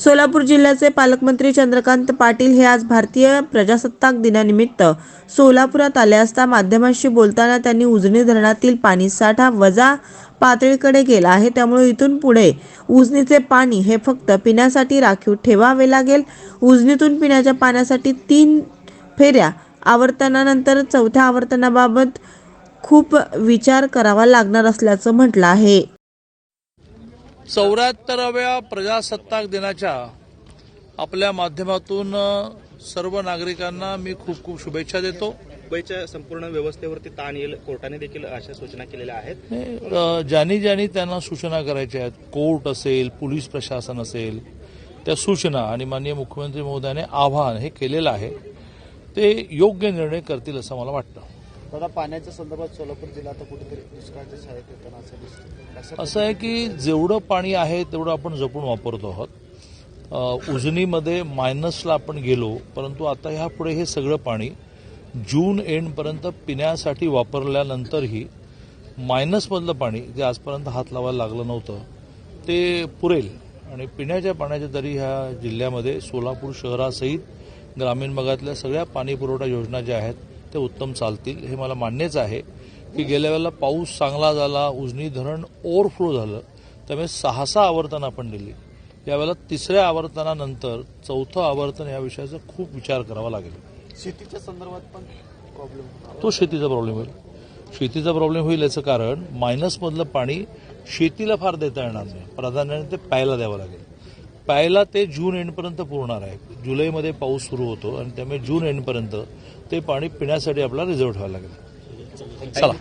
सोलापूर जिल्ह्याचे पालकमंत्री चंद्रकांत पाटील हे आज भारतीय प्रजासत्ताक दिनानिमित्त सोलापुरात आले असता माध्यमांशी बोलताना त्यांनी उजनी धरणातील पाणी साठा वजा पातळीकडे गेला आहे. त्यामुळे इथून पुढे उजनीचे पाणी हे फक्त पिण्यासाठी राखीव ठेवावे लागेल. उजनीतून पिण्याच्या पाण्यासाठी तीन फेऱ्या आवर्तनानंतर चौथ्या आवर्तनाबाबत खूप विचार करावा लागणार असल्याचं म्हटलं आहे. चौऱ्याहत्तराव्या प्रजासत्ताक दिनाच्या आपल्या माध्यमातून सर्व नागरिकांना मी खूप खूप शुभेच्छा देतो. मुंबईच्या संपूर्ण व्यवस्थेवरती ताण येईल कोर्टाने देखील अशा सूचना केलेल्या आहेत. ज्यांनी ज्यांनी त्यांना सूचना करायच्या आहेत कोर्ट असेल पोलीस प्रशासन असेल त्या सूचना आणि माननीय मुख्यमंत्री महोदयाने आवाहन हे केलेलं आहे. ते योग्य निर्णय करतील असं मला वाटतं. दादा पाण्याच्या संदर्भात सोलापूर जिल्हा आता कुठेतरी दुष्काळाच्या शाळेत येताना असं दिसतं असं आहे की जेवढं पाणी आहे तेवढं आपण जपून वापरतो आहोत. उजनीमध्ये मायनसला आपण गेलो परंतु आता ह्यापुढे हे सगळं पाणी जून एंडपर्यंत पिण्यासाठी वापरल्यानंतरही मायनसमधलं पाणी जे आजपर्यंत हात लावायला लागलं नव्हतं ते पुरेल. आणि पिण्याच्या पाण्याच्या तरी ह्या जिल्ह्यामध्ये सोलापूर शहरासहित ग्रामीण भागातल्या सगळ्या पाणी पुरवठा योजना ज्या आहेत ते उत्तम चालतील हे मला मान्यच आहे की गेल्या वेळेला पाऊस चांगला झाला उजनी धरण ओव्हरफ्लो झालं त्यामुळे सहा सहा आवर्तन आपण दिली. यावेळेला तिसऱ्या आवर्तनानंतर चौथं आवर्तन या विषयाचा खूप विचार करावा लागेल. शेतीच्या संदर्भात पण प्रॉब्लेम तो शेतीचा प्रॉब्लेम होईल. शेतीचा प्रॉब्लेम होईल याचं कारण मायनसमधलं पाणी शेतीला फार देता येणार नाही. प्राधान्याने ते प्यायला द्यावं लागेल. प्यायला ते जून एंडपर्यंत पुरणार आहे. जुलैमध्ये पाऊस सुरू होतो आणि त्यामुळे जून एंडपर्यंत ते पाणी पिण्यासाठी आपला रिझर्व ठेवायला लागेल. चला.